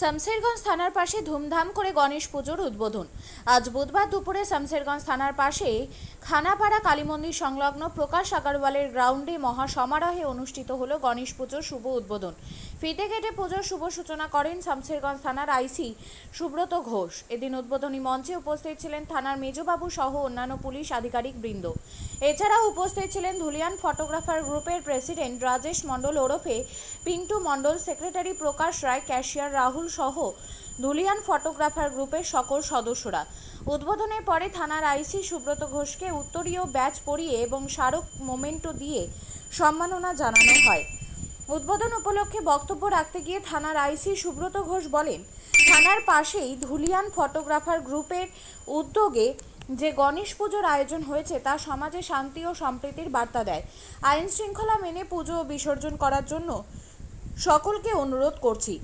শামশেরগঞ্জ থানার পাশে ধুমধাম করে গণেশ পুজোর উদ্বোধন। আজ বুধবার দুপুরে শামশেরগঞ্জ থানার পাশে খানাপাড়া কালীমন্দির সংলগ্ন প্রকাশ আগারওয়ালের গ্রাউন্ডে মহা সমারোহে অনুষ্ঠিত হল গণেশ পুজোর শুভ উদ্বোধন। ফিতে কেটে পুজোর শুভ সূচনা করেন শামশেরগঞ্জ থানার আইসি সুব্রত ঘোষ। এদিন উদ্বোধনী মঞ্চে উপস্থিত ছিলেন থানার মেজবাবু সহ অন্যান্য পুলিশ আধিকারিক বৃন্দ। এছাড়াও উপস্থিত ছিলেন ধুলিয়ান ফটোগ্রাফার গ্রুপের প্রেসিডেন্ট রাজেশ মণ্ডল ওরফে, পিন্টু মণ্ডল, সেক্রেটারি প্রকাশ রায়, ক্যাশিয়ার রাহুল সহ ধুলিয়ান ফটোগ্রাফার গ্রুপের সকল সদস্যরা। উদ্বোধনের পরে থানার আইসি সুব্রত ঘোষকে উত্তরীয় ব্যাচ পরিয়ে এবং স্মারক মোমেন্টো দিয়ে সম্মাননা জানানো হয়। উদ্বোধন উপলক্ষে বক্তব্য রাখতে গিয়ে থানার আইসি সুব্রত ঘোষ বলেন, থানার পাশেই ধুলিয়ান ফটোগ্রাফার গ্রুপের উদ্যোগে যে গণেশ পুজোর আয়োজন হয়েছে, তা সমাজে শান্তি ও সম্প্রীতির বার্তা দেয়। আইন শৃঙ্খলা মেনে পুজো বিসর্জন করার জন্য সকলকে অনুরোধ করছি।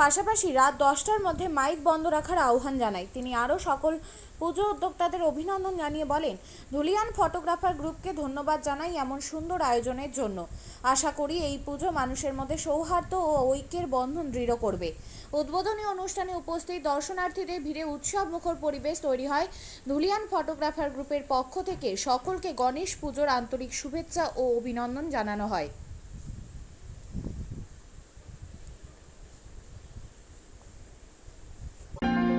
পাশাপাশি রাত দশটার মধ্যে মাইক বন্ধ রাখার আহ্বান জানায়। তিনি আরও সকল পুজো উদ্যোক্তাদের অভিনন্দন জানিয়ে বলেন, ধুলিয়ান ফটোগ্রাফার গ্রুপকে ধন্যবাদ জানাই এমন সুন্দর আয়োজনের জন্য। আশা করি এই পুজো মানুষের মধ্যে সৌহার্দ্য ও ঐক্যের বন্ধন দৃঢ় করবে। উদ্বোধনী অনুষ্ঠানে উপস্থিত দর্শনার্থীদের ভিড়ে উৎসব মুখর পরিবেশ তৈরি হয় ধুলিয়ান ফটোগ্রাফার গ্রুপের পক্ষ থেকে। সকলকে গণেশ পুজোর আন্তরিক শুভেচ্ছা ও অভিনন্দন জানানো হয়।